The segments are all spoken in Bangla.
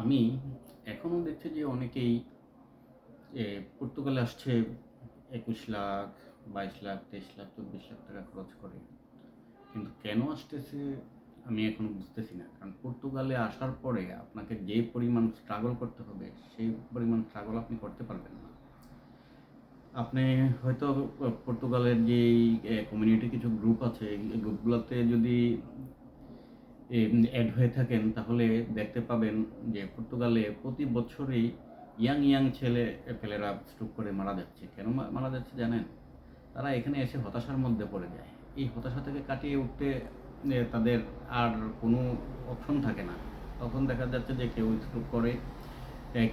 আমি এখনও দেখছি যে অনেকেই পর্তুগালে আসছে একুশ লাখ, বাইশ লাখ, তেইশ লাখ, চব্বিশ লাখ টাকা খরচ করে। কিন্তু কেন আসতেছে আমি এখনও বুঝতেছি না। কারণ পর্তুগালে আসার পরে আপনাকে যে পরিমাণ স্ট্রাগল করতে হবে, সেই পরিমাণ স্ট্রাগল আপনি করতে পারবেন না। আপনি হয়তো পর্তুগালের যেই কমিউনিটি কিছু গ্রুপ আছে, এই গ্রুপগুলোতে যদি অ্যাড হয়ে থাকেন, তাহলে দেখতে পাবেন যে পর্তুগালে প্রতি বছরই ইয়াং ইয়াং ছেলে পেলেরা স্ট্রোক করে মারা যাচ্ছে। কেন মারা যাচ্ছে জানেন? তারা এখানে এসে হতাশার মধ্যে পড়ে যায়। এই হতাশা থেকে কাটিয়ে উঠতে তাদের আর কোনো অপশন থাকে না। তখন দেখা যাচ্ছে যে কেউ স্ট্রোক করে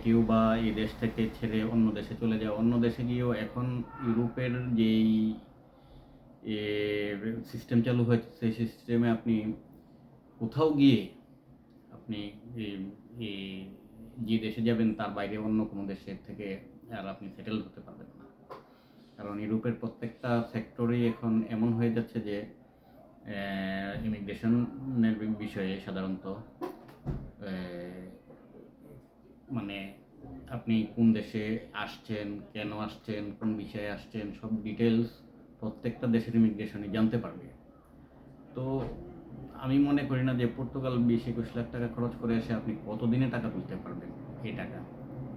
কেউ বা এই দেশ থেকে ছেড়ে অন্য দেশে চলে যায়। অন্য দেশে গিয়েও এখন ইউরোপের যেই সিস্টেম চালু হয়েছে, সেই সিস্টেমে আপনি কোথাও গিয়ে আপনি যে দেশে যাবেন, তার বাইরে অন্য কোনো দেশের থেকে আর আপনি সেটেল হতে পারবেন না। কারণ ইউরোপের প্রত্যেকটা সেক্টরেই এখন এমন হয়ে যাচ্ছে যে ইমিগ্রেশনের বিষয়ে সাধারণত মানে আপনি কোন দেশে আসছেন, কেন আসছেন, কোন বিষয়ে আসছেন, সব ডিটেলস প্রত্যেকটা দেশের ইমিগ্রেশনই জানতে পারবে। তো আমি মনে করি না যে পর্তুগাল বিশ একুশ লাখ টাকা খরচ করে এসে আপনি কতদিনে টাকা তুলতে পারবেন এই টাকা?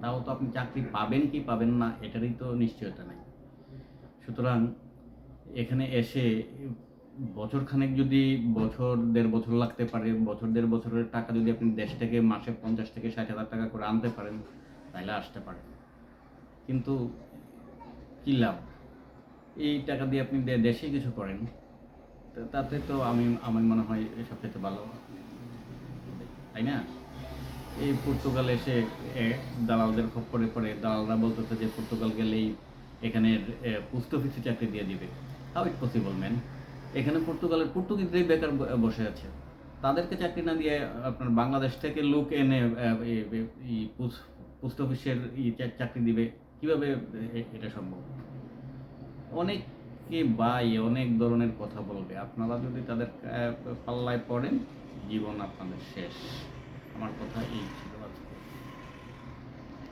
তাও তো আপনি চাকরি পাবেন কি পাবেন না, এটারই তো নিশ্চয়তা নাই। সুতরাং এখানে এসে বছর খানেক যদি বছর, দেড় বছর লাগতে পারে, বছর দেড় বছরের টাকা যদি আপনি দেশ থেকে মাসে পঞ্চাশ থেকে ষাট হাজার টাকা করে আনতে পারেন, তাহলে আসতে পারেন কিন্তু কী লাভ? এই টাকা দিয়ে আপনি দেশে কিছু করেন তাতে তো আমি, আমার মনে হয় সবচেয়ে ভালো। তাই না? এই পর্তুগাল এসে দালালদের খপ্পরে পড়ে দালালরা বলতেছে যে পর্তুগাল গেলেই এখানের পোস্ট অফিসে চাকরি দিয়ে দিবে। হাউ ইট পসিবল ম্যান এখানে পর্তুগালের পর্তুগিজরাই বেকার বসে আছে। তাদেরকে চাকরি না দিয়ে আপনার বাংলাদেশ থেকে লোক এনে পোস্ট অফিসের চাকরি দিবে। কীভাবে এটা সম্ভব? অনেকে বাই অনেক ধরনের কথা বলবে। আপনারা যদি তাদের পাল্লায় পড়েন, জীবন আপনাদের শেষ। আমার কথা এই ছিল